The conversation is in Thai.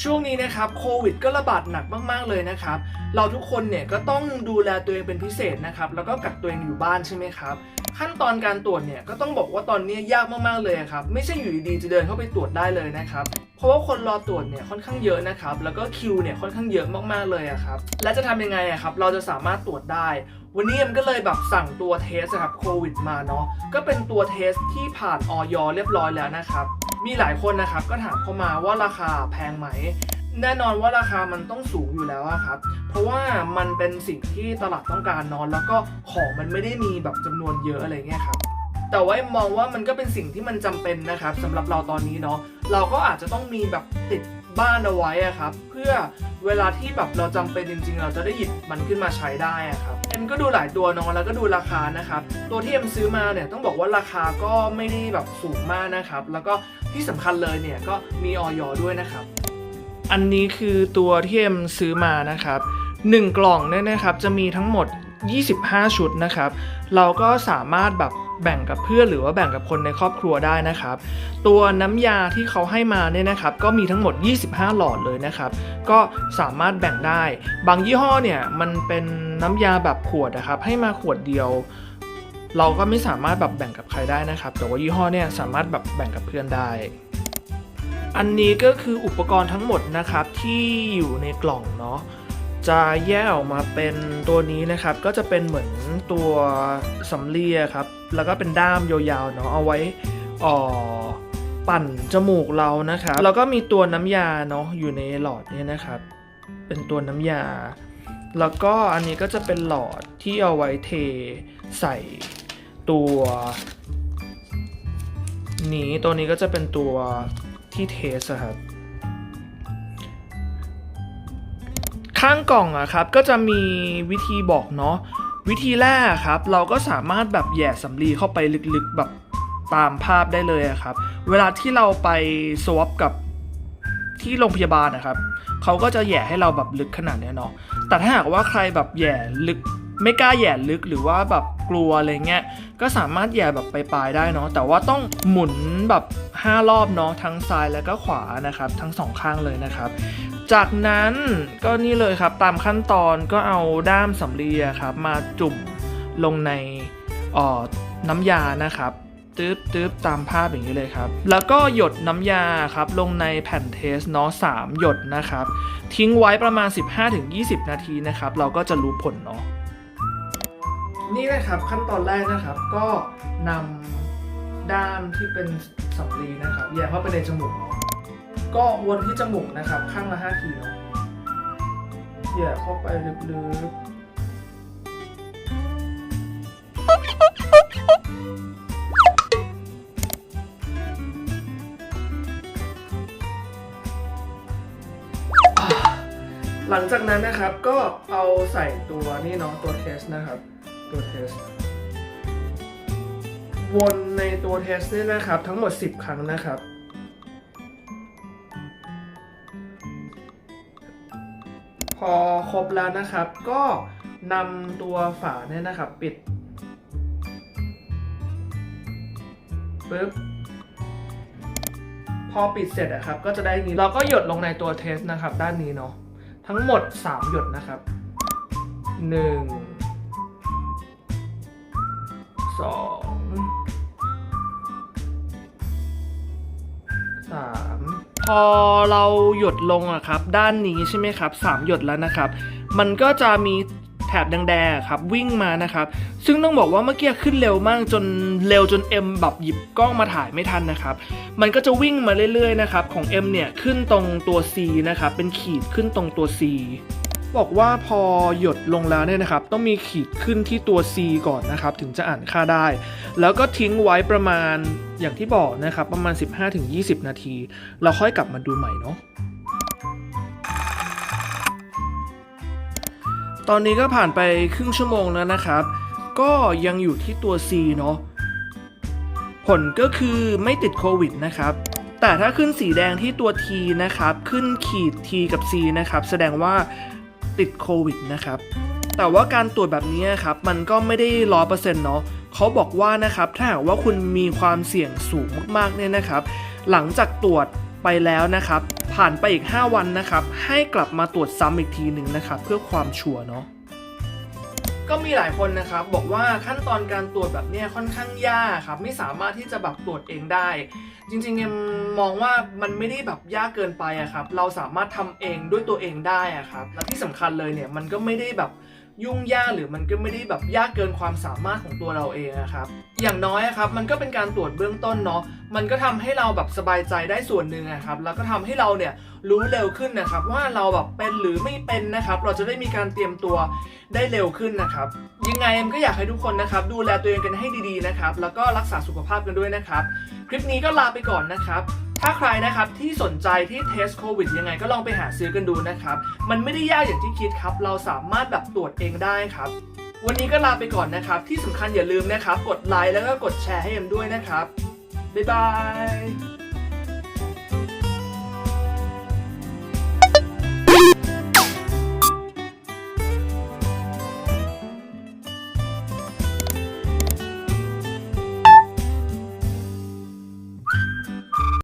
ช่วงนี้นะครับโควิดก็ระบาดหนักมากๆเลยนะครับ เราทุกคนเนี่ยก็ต้องดูแลตัวเองเป็นพิเศษนะครับ แล้วก็กักตัวเองอยู่บ้านใช่ไหมครับ ขั้นตอนการตรวจเนี่ยก็ต้องบอกว่าตอนนี้ยากมากๆเลยครับ ไม่ใช่อยู่ดีๆจะเดินเข้าไปตรวจได้เลยนะครับ เพราะว่าคนรอตรวจเนี่ยค่อนข้างเยอะนะครับ แล้วก็คิวเนี่ยค่อนข้างเยอะมากๆเลยครับ และจะทำยังไงครับ เราจะสามารถตรวจได้ วันนี้เอ็มก็เลยแบบสั่งตัวเทสครับโควิดมาเนาะ ก็เป็นตัวเทสที่ผ่านออยเรียบร้อยแล้วนะครับ มีหลายคนนะครับก็ถามเข้ามาว่าราคาแพงไหม แน่นอนว่าราคามันต้องสูงอยู่แล้วครับ เพราะว่ามันเป็นสิ่งที่ตลาดต้องการนอน แล้วก็ของมันไม่ได้มีแบบจำนวนเยอะอะไรเงี้ยครับแต่ว่ามมองว่ามันก็เป็นสิ่งที่มันจำเป็นนะครับสำหรับเราตอนนี้เนาะเราก็อาจจะต้องมีแบบติด บ้านเอาไว้อะครับ เพื่อเวลาที่แบบเราจำเป็นจริง ๆ เราจะได้หยิบมันขึ้นมาใช้ได้อะครับเอ็มก็ดูหลายตัวเนาะแล้วก็ดูราคานะครับ ตัวที่เอ็มซื้อมาเนี่ยต้องบอกว่าราคาก็ไม่ได้แบบสูงมากนะครับ แล้วก็ที่สำคัญเลยเนี่ยก็มีออยด้วยนะครับ อันนี้คือตัวที่เอ็มซื้อมานะครับ 1 กล่องเนี่ยนะครับจะมีทั้งหมด 25 ชุดนะครับ เราก็สามารถแบบ แบ่งกับเพื่อนหรือว่าแบ่งกับคนในครอบครัวได้นะครับ ตัวน้ำยาที่เขาให้มาเนี่ยนะครับก็มีทั้งหมด 25 หลอดเลยนะครับ ก็สามารถแบ่งได้ บางยี่ห้อเนี่ยมันเป็นน้ำยาแบบขวดนะครับ ให้มาขวดเดียว เราก็ไม่สามารถแบบแบ่งกับใครได้นะครับ แต่ว่ายี่ห้อเนี่ยสามารถแบบแบ่งกับเพื่อนได้อันนี้ก็คืออุปกรณ์ทั้งหมดนะครับที่อยู่ในกล่องเนาะ จะแยกออกมาเป็นตัวนี้นะครับ ก็จะเป็นเหมือนตัวสำลีครับ แล้วก็เป็นด้ามยาวๆเนาะเอาไว้อ่อปั่นจมูกเรานะครับ แล้วก็มีตัวน้ำยาเนาะอยู่ในหลอดนี่นะครับ เป็นตัวน้ำยา แล้วก็อันนี้ก็จะเป็นหลอดที่เอาไว้เทใส่ตัวนี้ตัวนี้ก็จะเป็นตัวที่เทสครับ ข้างกล่องอะครับก็จะมีวิธีบอกเนาะวิธีแรกครับ เราก็สามารถแบบแย่สำลีเข้าไปลึกๆแบบตามภาพได้เลยอะครับ เวลาที่เราไปสวอปกับที่โรงพยาบาลนะครับเขาก็จะแย่ให้เราแบบลึกขนาดเนี้ยเนาะแต่ถ้าหากว่าใครแบบแย่ลึก ไม่กล้าแย่ลึกหรือว่าแบบกลัวอะไรเงี้ยก็สามารถแย่แบบไปลายได้เนาะแต่ว่าต้องหมุนแบบ 5 รอบเนาะทั้งซ้ายแล้วก็ขวานะครับ ทั้งสองข้างเลยนะครับ จากนั้นก็นี่เลยครับตามขั้นตอนก็เอาด้ามสำลีครับมาจุ่มลงในอ่อน้ำยานะครับตึ๊บตึ๊บตามภาพอย่างนี้เลยครับ แล้วก็หยดน้ำยาครับลงในแผ่นเทสเนาะสามหยดนะครับ ทิ้งไว้ประมาณ 15-20 นาทีนะครับ เราก็จะรู้ผลเนาะ นี่นะครับขั้นตอนแรกนะครับก็นำด้ามที่เป็นสำลีนะครับแย่เข้าไปในจมูกเนาะก็วนที่จมูกนะครับ ข้างละ5ทีเนาะแย่เข้าไปลึกๆหลังจากนั้นนะครับก็เอาใส่ตัวนี่เนาะตัวเทสนะครับ ตัวเทสวนในตัวเทสเนี่ยนะครับ ทั้งหมด 10 ครั้งนะครับ พอครบแล้วนะครับ ก็นำตัวฝาเนี่ยนะครับ ปิดปึ๊บพอปิดเสร็จอะครับ ก็จะได้นี้เราก็หยดลงในตัวเทสนะครับ ด้านนี้เนาะทั้งหมด 3 หยดนะครับ 1 สองสามพอเราหยดลงอะครับ ด้านนี้ใช่ไหมครับสามหยดแล้วนะครับ มันก็จะมีแถบแดงๆครับวิ่งมานะครับ ซึ่งต้องบอกว่าเมื่อกี้ขึ้นเร็วมากจนเร็วจนเอ็มแบบหยิบกล้องมาถ่ายไม่ทันนะครับ มันก็จะวิ่งมาเรื่อยๆนะครับของเอ็มเนี่ยขึ้นตรงตัว C นะครับเป็นขีดขึ้นตรงตัว C บอกว่าพอหยดลงแล้วเนี่ยนะครับ ต้องมีขีดขึ้นที่ตัว C ก่อนนะครับ ถึงจะอ่านค่าได้ แล้วก็ทิ้งไว้ประมาณอย่างที่บอกนะครับ ประมาณ 15-20 นาที เราค่อยกลับมาดูใหม่เนาะตอนนี้ก็ผ่านไปครึ่งชั่วโมงแล้วนะครับ ก็ยังอยู่ที่ตัว C เนาะผลก็คือไม่ติดโควิดนะครับแต่ถ้าขึ้นสีแดงที่ตัว T นะครับ ขึ้นขีด T กับ C นะครับ แสดงว่า ติดโควิดนะครับ แต่ว่าการตรวจแบบนี้ครับมันก็ไม่ได้ร้อเปอร์เซ็นต์เนาะเขาบอกว่านะครับถ้าหากว่าคุณมีความเสี่ยงสูงมากๆเนี่ยนะครับ หลังจากตรวจไปแล้วนะครับ ผ่านไปอีก 5 วันนะครับ ให้กลับมาตรวจซ้ำอีกทีหนึ่งนะครับ เพื่อความชัวร์เนาะ ก็มีหลายคนนะครับบอกว่าขั้นตอนการตรวจแบบเนี้ยค่อนข้างยากครับไม่สามารถที่จะแบบตรวจเองได้ จริงๆเนี่ยมองว่ามันไม่ได้แบบยากเกินไปอะครับเราสามารถทำเองด้วยตัวเองได้อะครับและที่สำคัญเลยเนี่ยมันก็ไม่ได้แบบ ยุ่งยากหรือมันก็ไม่ได้แบบยากเกินความสามารถของตัวเราเองอะครับ อย่างน้อยครับมันก็เป็นการตรวจเบื้องต้นเนาะมันก็ทำให้เราแบบสบายใจได้ส่วนหนึ่งอะครับ แล้วก็ทำให้เราเนี่ยรู้เร็วขึ้นนะครับ ว่าเราแบบเป็นหรือไม่เป็นนะครับ เราจะได้มีการเตรียมตัวได้เร็วขึ้นนะครับ ยังไงเอ็มก็อยากให้ทุกคนนะครับ ดูแลตัวเองกันให้ดีๆนะครับ แล้วก็รักษาสุขภาพกันด้วยนะครับ คลิปนี้ก็ลาไปก่อนนะครับ ถ้าใครนะครับที่สนใจที่เทสโควิดยังไงก็ลองไปหาซื้อกันดูนะครับ มันไม่ได้ยากอย่างที่คิดครับ เราสามารถแบบตรวจเองได้ครับ วันนี้ก็ลาไปก่อนนะครับ ที่สำคัญอย่าลืมนะครับ กดไลค์แล้วก็กดแชร์ให้เอ็มด้วยนะครับ บ๊ายบาย